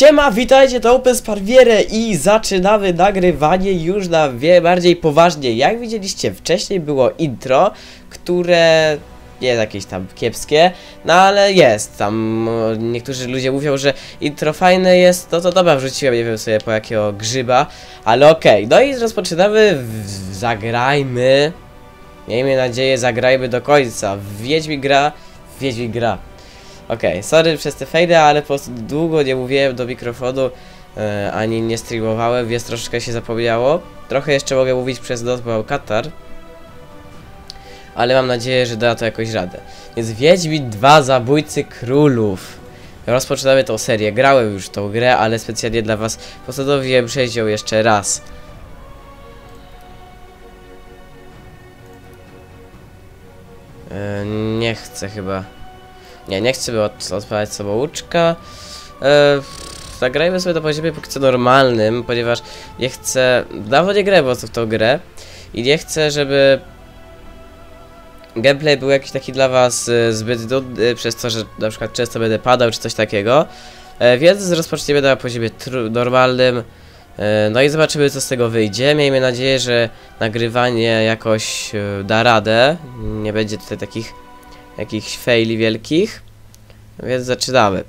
Siema, witajcie, to Open Sparwiere i zaczynamy nagrywanie już na wie bardziej poważnie. Jak widzieliście, wcześniej było intro, które jest jakieś tam kiepskie, no ale jest tam, o, niektórzy ludzie mówią, że intro fajne jest, no to dobra, wrzuciłem, nie wiem sobie po jakiego grzyba, ale okej, no i rozpoczynamy, zagrajmy, miejmy nadzieję, zagrajmy do końca, Wiedźmi gra, Wiedźmi gra. Okej, sorry przez te fejdy, ale po prostu długo nie mówiłem do mikrofonu, e, ani nie streamowałem, więc troszeczkę się zapomniało. Trochę jeszcze mogę mówić przez noc, bo mam katar. Ale mam nadzieję, że da to jakoś radę. Więc Wiedźmin 2 Zabójcy Królów. Rozpoczynamy tą serię. Grałem już tą grę, ale specjalnie dla was postanowiłem przejść ją jeszcze raz. E, nie chcę chyba. Nie, nie chcę od, odpalać samouczka. E, zagrajmy sobie to poziomie póki co normalnym, ponieważ nie chcę... Dawno nie grałem w tą grę i nie chcę, żeby gameplay był jakiś taki dla was e, zbyt nudny, przez to, że na przykład często będę padał czy coś takiego. E, więc rozpoczniemy na poziomie normalnym. E, no i zobaczymy co z tego wyjdzie. Miejmy nadzieję, że nagrywanie jakoś e, da radę. Nie będzie tutaj takich jakichś faili wielkich. Więc zaczynamy.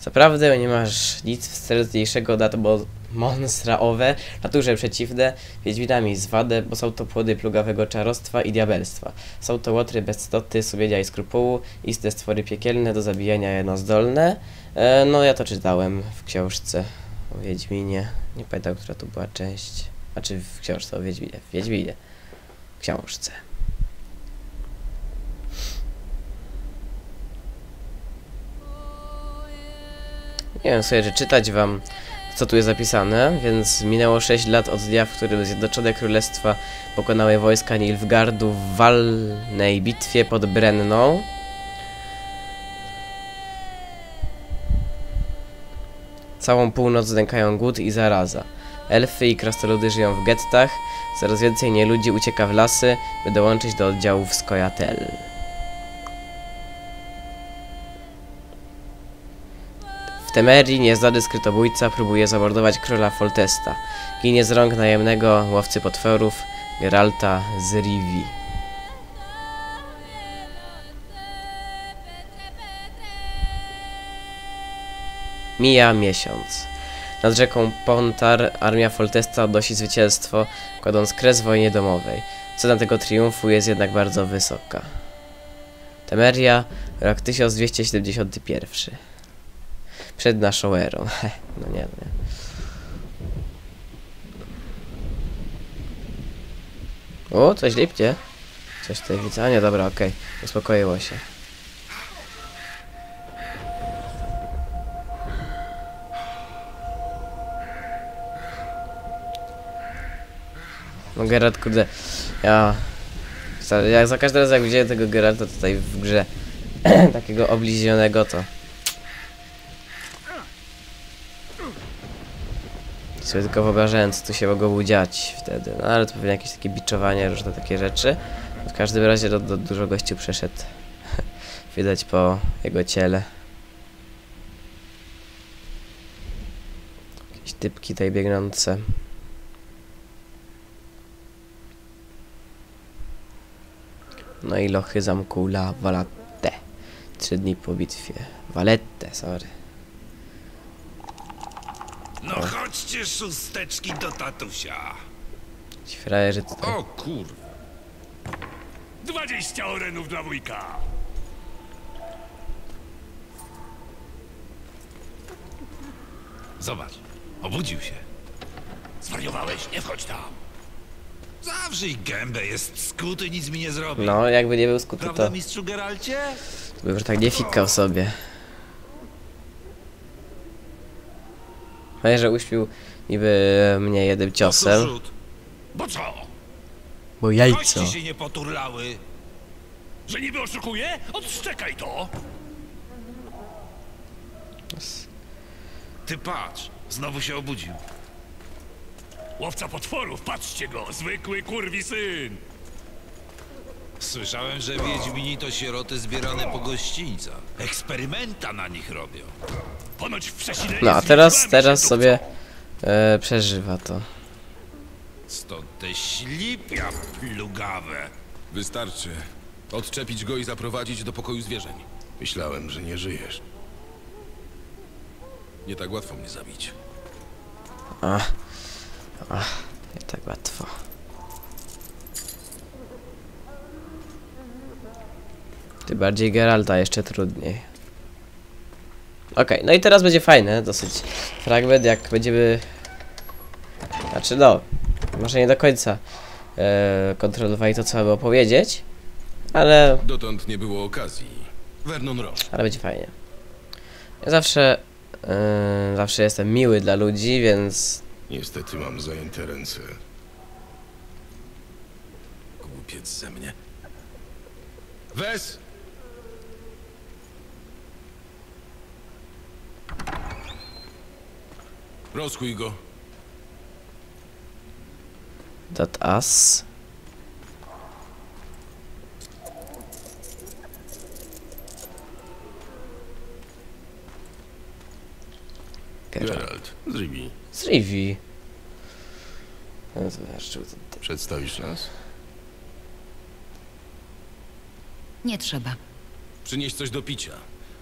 Zaprawdę nie masz nic wstrętniejszego na to bo monstra owe, naturze przeciwne, wiedźminami zwadę, bo są to płody plugawego czarostwa i diabelstwa. Są to łotry bez cnoty, sumienia i skrupułu, istne stwory piekielne, do zabijania jednozdolne. E, no ja to czytałem w książce o Wiedźminie. Nie pamiętam, która to była część. Znaczy w książce o Wiedźminie. W Wiedźminie. W książce. Nie wiem sobie, czy czytać wam, co tu jest zapisane, więc minęło 6 lat od dnia, w którym Zjednoczone Królestwa pokonały wojska Nilfgardu w walnej bitwie pod Brenną. Całą północ znękają głód i zaraza. Elfy i krasnoludy żyją w gettach, coraz więcej nieludzi ucieka w lasy, by dołączyć do oddziałów Skojatel. W Temerii nieznany skrytobójca próbuje zamordować króla Foltesta. Ginie z rąk najemnego łowcy potworów Geralta z Rivii. Mija miesiąc. Nad rzeką Pontar armia Foltesta odnosi zwycięstwo, kładąc kres wojnie domowej. Cena tego triumfu jest jednak bardzo wysoka. Temeria, rok 1271 przed naszą erą. No nie, no nie. O, coś lipcie. Coś tutaj widzę. A nie, dobra, okej. Uspokoiło się. No Geralt, kurde, ja... Jak za każdym razem jak widziałem tego Geralta tutaj w grze takiego obliźnionego, to sobie tylko wyobrażałem, co tu się mogło dziać wtedy. No ale to pewnie jakieś takie biczowanie, różne takie rzeczy. W każdym razie do, do, dużo gościu przeszedł. Widać po jego ciele. Jakieś typki tutaj biegnące. No i lochy zamku La Valette. Trzy dni po bitwie. Valette, sorry. No chodźcie, szósteczki do tatusia. Ci frajerzy tutaj. O kur... 20 orenów dla wujka! Zobacz, obudził się. Zwariowałeś? Nie wchodź tam! Zawrzyj gębę, jest skuty, nic mi nie zrobi. No, jakby nie był skuty, Prawda, to mistrzu Geralcie? by już tak nie fikał sobie. Fajnie, że uśpił niby mnie jednym ciosem. rzut? Bo co? Bo jajco. Kości się nie poturlały. Że niby oszukuję? Odszczekaj to! Ty patrz, znowu się obudził. Łowca potworów, patrzcie go! Zwykły kurwi syn! Słyszałem, że Wiedźmini to sieroty zbierane po gościńcach. Eksperymenta na nich robią. Ponoć w No, a teraz, teraz sobie e, przeżywa to. Stąd te ślipia plugawe. Wystarczy. Odczepić go i zaprowadzić do pokoju zwierzeń. Myślałem, że nie żyjesz. Nie tak łatwo mnie zabić. Nie tak łatwo. Ty bardziej Geralta, jeszcze trudniej. Okej, no i teraz będzie fajny dosyć fragment, jak będziemy... Znaczy no, może nie do końca e, kontrolowali to, co mamy opowiedzieć, ale, Dotąd nie było okazji. Vernon Roche. ale będzie fajnie. Ja zawsze, e, zawsze jestem miły dla ludzi, więc Niestety mam zajęte ręce. Głupiec ze mnie. Wes! Rozchuj go. dot us. Geralt. Z Rivi. Z Rivi. No Przedstawisz nas? Nie trzeba. Przynieś coś do picia.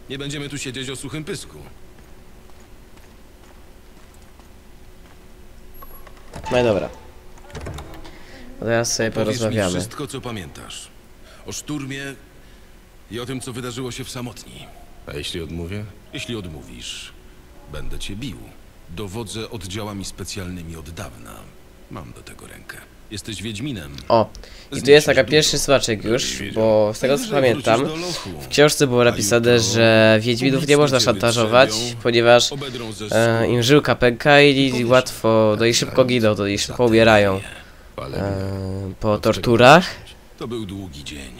Nie będziemy tu siedzieć o suchym pysku. No i dobra. Teraz sobie Powiedz mi porozmawiamy. wszystko, co pamiętasz. O szturmie i o tym, co wydarzyło się w samotni. A jeśli odmówię? Jeśli odmówisz, będę cię bił. Dowodzę oddziałami specjalnymi od dawna. Mam do tego rękę. Jesteś Wiedźminem. O, i tu jest taka pierwszy smaczek już, bo z tego co pamiętam, w książce było napisane, że Wiedźminów nie można szantażować, ponieważ e, im żyłka pęka i łatwo, no i szybko giną, to i szybko umierają e, po torturach. To był długi dzień.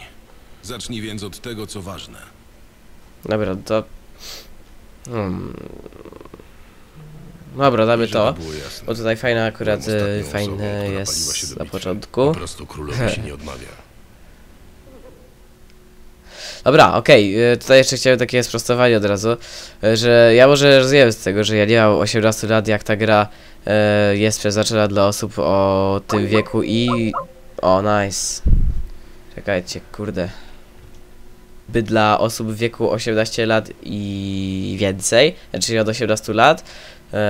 Zacznij więc od tego, co ważne. Dobra, to... Hmm. Dobra, damy to. Bo tutaj fajne akurat, e, fajne jest na początku. Po prostu królowi się nie odmawia. Dobra, okej, y, tutaj jeszcze chciałem takie sprostowanie od razu, y, że ja może rozumiem z tego, że ja nie mam 18 lat, jak ta gra jest przeznaczona dla osób o tym wieku i... O, nice. Czekajcie, kurde. By dla osób w wieku 18 lat i więcej, czyli od 18 lat,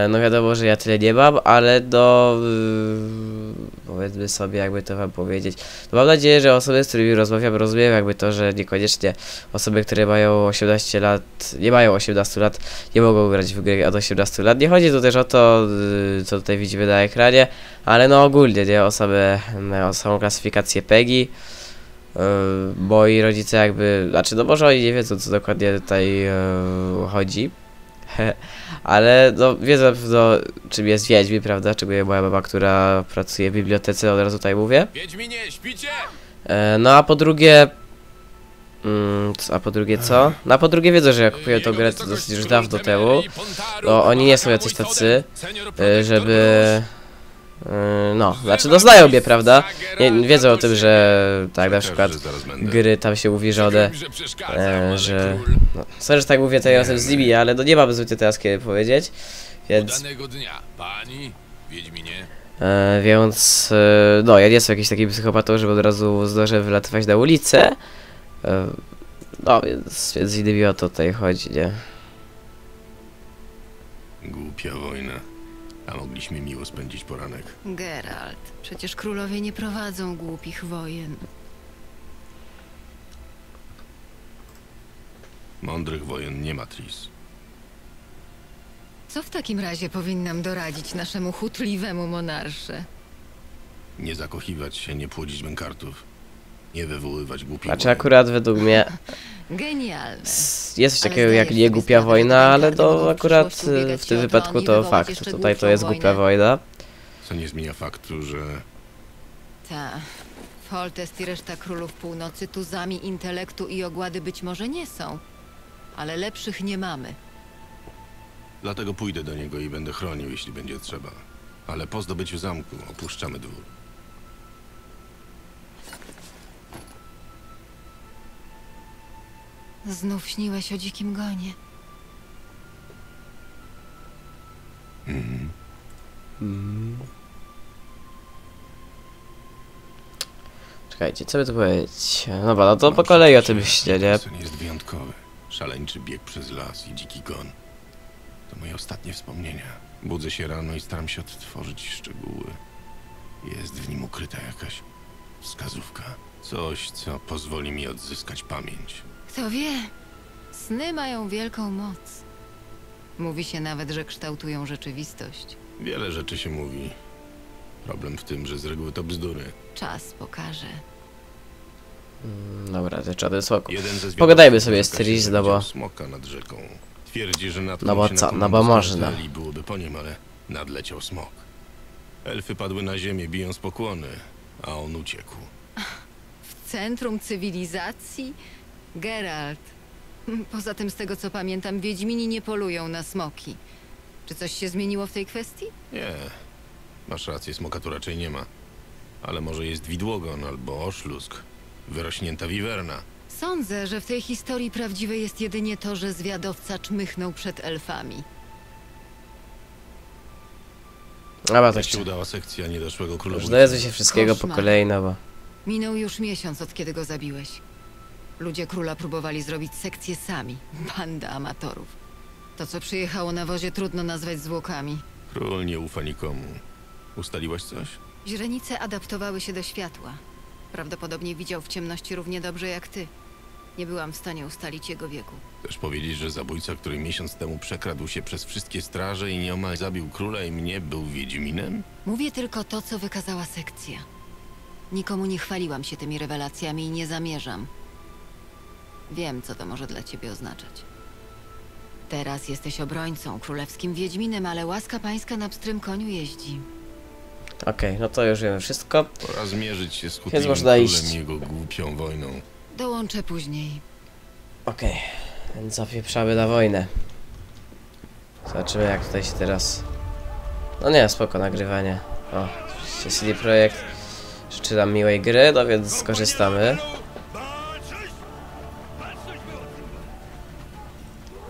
no wiadomo, że ja tyle nie mam, ale do... y, powiedzmy sobie, jakby to wam powiedzieć, no mam nadzieję, że osoby, z którymi rozmawiam, rozumieją jakby to, że niekoniecznie osoby, które mają 18 lat, nie mają 18 lat, nie mogą grać w gry od 18 lat. Nie chodzi tu też o to, y, co tutaj widzimy na ekranie, ale no ogólnie, nie, osoby mają samą klasyfikację PEGI. y, Moi rodzice jakby, znaczy no może oni nie wiedzą, co dokładnie tutaj y, chodzi. Ale no, wiedzą na pewno, czym jest Wiedźmin, prawda? Czego moja mama, która pracuje w bibliotece, od razu tutaj mówię. Wiedźminie, śpicie? E, no a po drugie... Mm, a po drugie co? No a po drugie wiedzą, że ja kupiłem tą grę to dosyć już dawno temu. No oni nie są jacyś tacy, e, żeby... e, No, znaczy no znają mnie, prawda? Nie, wiedzą o tym, że tak na przykład gry tam się mówi, że one... E, że... No, sorry, że tak mówię tutaj razem z nimi, ale no nie mam zbytnio teraz kiedy powiedzieć. Więc... E, więc e, no, ja nie jestem jakiś taki psychopatą, żeby od razu zdążę wylatywać na ulicę. E, no, więc, więc innymi o to tutaj chodzi, nie? Głupia wojna. A mogliśmy miło spędzić poranek. Geralt, przecież królowie nie prowadzą głupich wojen. Mądrych wojen nie ma, Tris. Co w takim razie powinnam doradzić naszemu chutliwemu monarsze? Nie zakochiwać się, nie płodzić mękartów. Nie wywoływać głupich Znaczy wojen. akurat według mnie Genialne. jest coś takiego jak nie głupia wojna, ale to akurat ubiegać w tym wypadku to fakt. Tutaj to jest głupia wojna. Co nie zmienia faktu, że Ta. Foltest i reszta królów północy tuzami intelektu i ogłady być może nie są. Ale lepszych nie mamy. Dlatego pójdę do niego i będę chronił, jeśli będzie trzeba. Ale po zdobyciu zamku opuszczamy dwór. Znów śniłeś o dzikim gonie. Czekajcie, co by tu powiedzieć? Dobra, no to po kolei o tym śnie, nie? Jest wyjątkowy. Szaleńczy bieg przez las i dziki gon. To moje ostatnie wspomnienia. Budzę się rano i staram się odtworzyć szczegóły. Jest w nim ukryta jakaś wskazówka. Coś, co pozwoli mi odzyskać pamięć. Kto wie, sny mają wielką moc. Mówi się nawet, że kształtują rzeczywistość. Wiele rzeczy się mówi. Problem w tym, że z reguły to bzdury. Czas pokaże. Dobra, te czady smoku. Jeden ze zwiadowców Pogadajmy sobie z Tris, no bo... smoka nad rzeką. Twierdzi, że natknął No bo co, na no bo można. Byłoby po nim, ale nadleciał smok. Elfy padły na ziemię, bijąc pokłony, a on uciekł. W centrum cywilizacji? Geralt. Poza tym, z tego co pamiętam, Wiedźmini nie polują na smoki. Czy coś się zmieniło w tej kwestii? Nie, masz rację, smoka tu raczej nie ma. Ale może jest widłogon albo oszlusk. Wyrośnięta wiwerna. Sądzę, że w tej historii prawdziwe jest jedynie to, że zwiadowca czmychnął przed elfami. Dobra, to Jak się udała sekcja niedoszłego Już królewództwa? dowiedzmy się wszystkiego po Koszmar. kolei, no bo... Minął już miesiąc, od kiedy go zabiłeś. Ludzie króla próbowali zrobić sekcję sami. Banda amatorów. To, co przyjechało na wozie, trudno nazwać zwłokami. Król nie ufa nikomu. Ustaliłaś coś? Źrenice adaptowały się do światła. Prawdopodobnie widział w ciemności równie dobrze jak ty. Nie byłam w stanie ustalić jego wieku. Chcesz powiedzieć, że zabójca, który miesiąc temu przekradł się przez wszystkie straże i nieomal zabił króla i mnie, był Wiedźminem? Mówię tylko to, co wykazała sekcja. Nikomu nie chwaliłam się tymi rewelacjami i nie zamierzam. Wiem, co to może dla ciebie oznaczać. Teraz jesteś obrońcą, królewskim wiedźminem, ale łaska pańska na pstrym koniu jeździ. Okej, no to już wiemy wszystko. Pora zmierzyć się z Więc można królem iść. jego głupią wojną. Dołączę później. Okej, więc zapieprzamy na wojnę. Zobaczymy jak tutaj się teraz... No nie, spoko nagrywanie. O, oczywiście CD Projekt życzy nam miłej gry, no więc skorzystamy.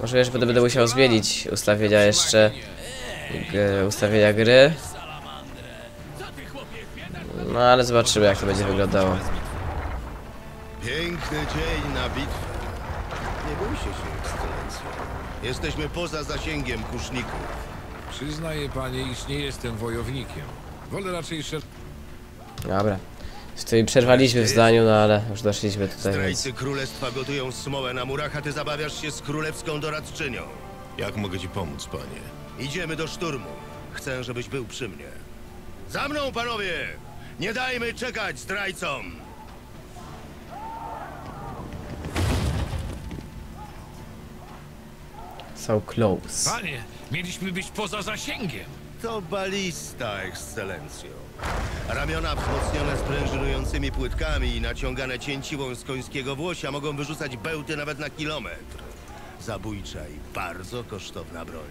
Może już będę, będę musiał zmienić ustawienia jeszcze ustawienia gry. No ale zobaczymy jak to będzie wyglądało. Piękny dzień na bitwę. Nie bójcie się, ekscelencjo. Jesteśmy poza zasięgiem kuszników. Przyznaję, panie, iż nie jestem wojownikiem. Wolę raczej szer... Dobra. Tutaj przerwaliśmy w zdaniu, no ale już doszliśmy tutaj, więc... Zdrajcy królestwa gotują smolę na murach, a ty zabawiasz się z królewską doradczynią. Jak mogę ci pomóc, panie? Idziemy do szturmu. Chcę, żebyś był przy mnie. Za mną, panowie! Nie dajmy czekać zdrajcom! So close. Panie, mieliśmy być poza zasięgiem. To balista, ekscelencjo. Ramiona wzmocnione sprężynującymi płytkami i naciągane cięciwą z końskiego włosia mogą wyrzucać bełty nawet na kilometr. Zabójcza i bardzo kosztowna broń.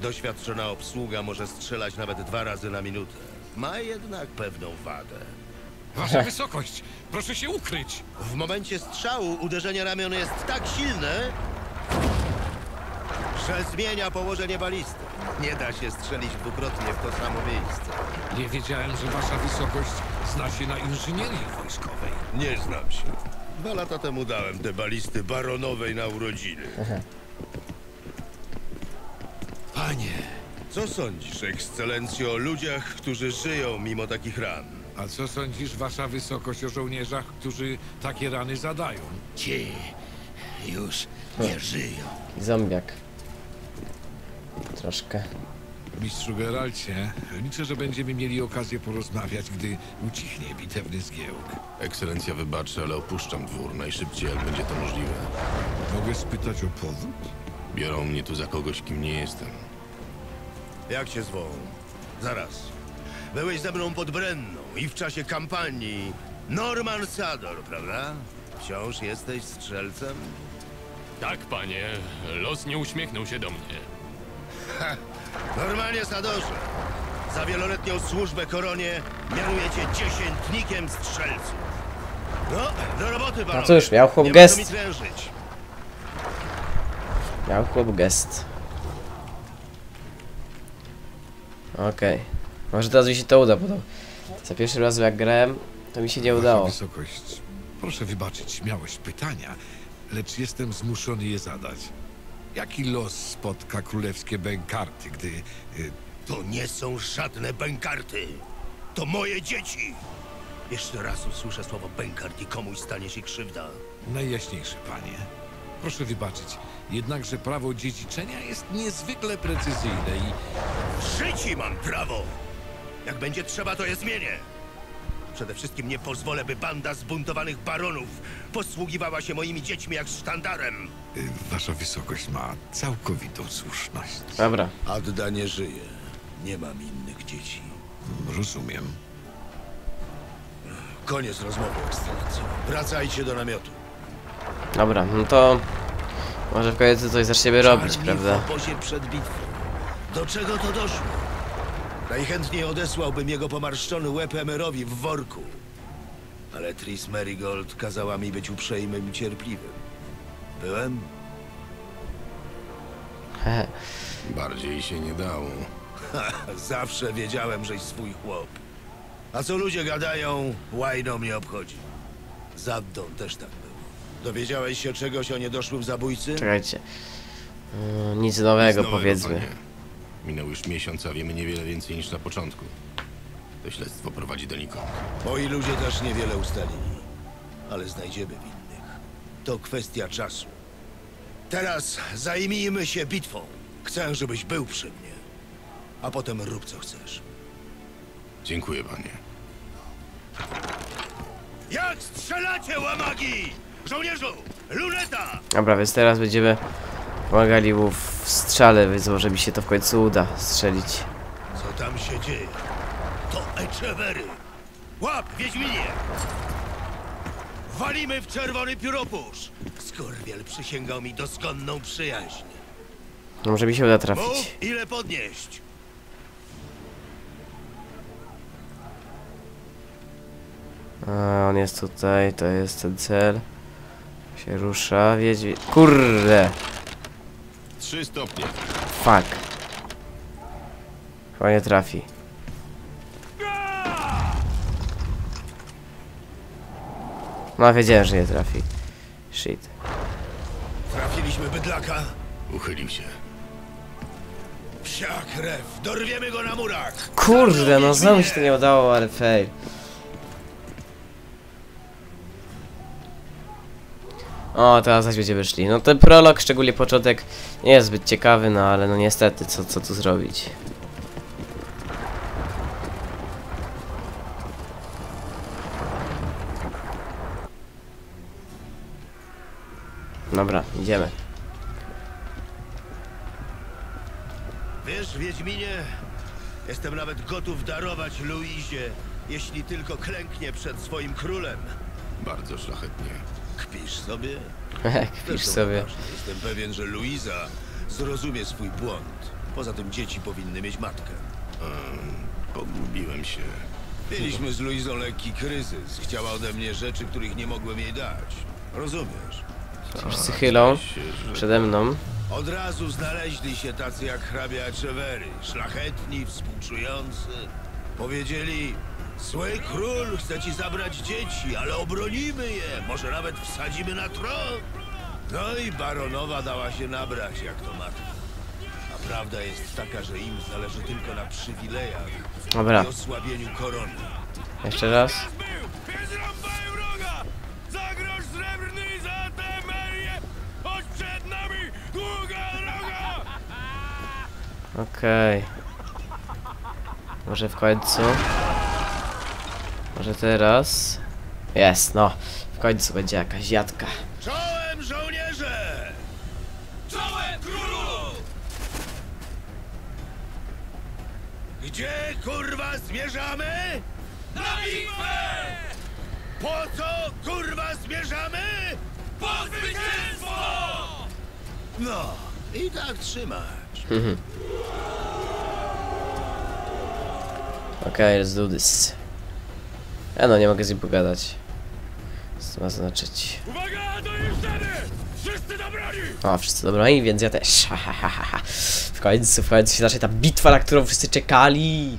Doświadczona obsługa może strzelać nawet dwa razy na minutę. Ma jednak pewną wadę. Wasza wysokość, proszę się ukryć. W momencie strzału uderzenie ramion jest tak silne, że zmienia położenie balisty. Nie da się strzelić dwukrotnie w to samo miejsce. Nie wiedziałem, że wasza wysokość zna się na inżynierii wojskowej. Nie znam się. Dwa lata temu dałem te balisty baronowej na urodziny. Panie, Co sądzisz, ekscelencjo, o ludziach, którzy żyją mimo takich ran? a co sądzisz, wasza wysokość, o żołnierzach, którzy takie rany zadają? Ci już nie żyją. Zombiak. Troszkę. Mistrzu Geralcie, liczę, że będziemy mieli okazję porozmawiać, gdy ucichnie bitewny zgiełk. Ekscelencja wybaczy, ale opuszczam dwór najszybciej, jak będzie to możliwe. Mogę spytać o powód? Biorą mnie tu za kogoś, kim nie jestem. Jak się zwą? Zaraz. Byłeś ze mną pod Brenną i w czasie kampanii Norman Sador, prawda? Wciąż jesteś strzelcem? Tak, panie. Los nie uśmiechnął się do mnie. Normalnie, Sadorze. Za wieloletnią służbę koronie mianuję cię dziesiętnikiem strzelców. No, do roboty, panowie. cóż, miał chłop Nie gest. Miał chłop gest. Okej. Może teraz mi się to uda, bo to za pierwszy raz jak grałem, to mi się nie Wasza udało. wysokość, proszę wybaczyć śmiałość pytania, lecz jestem zmuszony je zadać. Jaki los spotka królewskie bękarty, gdy... Y, To nie są żadne bękarty. To moje dzieci. Jeszcze raz usłyszę słowo bękart i komuś stanie się krzywda. najjaśniejszy panie, proszę wybaczyć, jednakże prawo dziedziczenia jest niezwykle precyzyjne i W życiu mam prawo. Jak będzie trzeba, to je zmienię. Przede wszystkim nie pozwolę, by banda zbuntowanych baronów posługiwała się moimi dziećmi jak sztandarem. y, wasza wysokość ma całkowitą słuszność. Dobra. Adda nie żyje. Nie mam innych dzieci. Rozumiem. Koniec rozmowy, ekscelencjo. Wracajcie do namiotu. Dobra, no to może w końcu coś zaczniemy robić, Czarni prawda? w obozie przed bitwą. Do czego to doszło? Najchętniej odesłałbym jego pomarszczony łeb Emerowi w worku. Ale Tris Merigold kazała mi być uprzejmym i cierpliwym. Byłem? Bardziej się nie dało. Zawsze wiedziałem, żeś swój chłop. A co ludzie gadają, łajno mnie obchodzi. Z Addą też tak było. Dowiedziałeś się czegoś o niedoszłym zabójcy? Czekajcie. Yy, nic nowego, Nic nowego, powiedzmy. panie. Minął już miesiąc, a wiemy niewiele więcej niż na początku. To śledztwo prowadzi donikąd. Moi ludzie też niewiele ustalili, ale znajdziemy winnych. To kwestia czasu. Teraz zajmijmy się bitwą. Chcę, żebyś był przy mnie. A potem rób co chcesz. Dziękuję, panie. Jak strzelacie, łamagi! Żołnierzu! Luneta! Dobra, więc teraz będziemy pomagali mu w strzale, więc może mi się to w końcu uda strzelić. Co tam się dzieje? To Echevery! Łap, Wiedźminie! Walimy w czerwony pióropusz! Skorwiel przysięgał mi doskonną przyjaźń. No, Może mi się uda Mów, trafić. ile podnieść? A, on jest tutaj, to jest ten cel. Się rusza, wiedźmi... Kurde! Trzy stopnie. Fuck. Chyba nie trafi. No, wiedziałem, że nie trafi. Shit. Trafiliśmy bydlaka? Uchylił się. Psia krew, dorwiemy go na murach! Kurde, no znowu się to nie udało, ale fail. O, teraz zaś będziemy szli. No ten prolog, szczególnie początek, nie jest zbyt ciekawy, no ale no niestety, co, co tu zrobić? Dobra, idziemy. Wiesz, Wiedźminie, jestem nawet gotów darować Luizie, jeśli tylko klęknie przed swoim królem. Bardzo szlachetnie. Kpisz sobie? Kpisz sobie. ważne, Jestem pewien, że Luiza zrozumie swój błąd. Poza tym dzieci powinny mieć matkę. Pogubiłem się. Mieliśmy z Luizą lekki kryzys. Chciała ode mnie rzeczy, których nie mogłem jej dać. Rozumiesz? Wszyscy chylą przede mną. Od razu znaleźli się tacy jak hrabia Echevery, szlachetni, współczujący. Powiedzieli, zły król chce ci zabrać dzieci, ale obronimy je, może nawet wsadzimy na tron. No i baronowa dała się nabrać, jak to matka. A prawda jest taka, że im zależy tylko na przywilejach Dobra, i osłabieniu korony. jeszcze raz. Okej. Może w końcu. Może teraz. Jest, no. W końcu będzie jakaś jadka. Czołem, żołnierze! Czołem królu! Gdzie kurwa zmierzamy? Na bitwę! Po co kurwa zmierzamy? Po zwycięstwo! No, i tak trzymać. Okej, let's do this. Ja no, nie mogę z nim pogadać. Co ma znaczyć? Uwaga, do! Wszyscy do broni! O, wszyscy dobrani, więc ja też. Ha, ha, ha, ha. W końcu, w końcu się zacznie ta bitwa, na którą wszyscy czekali.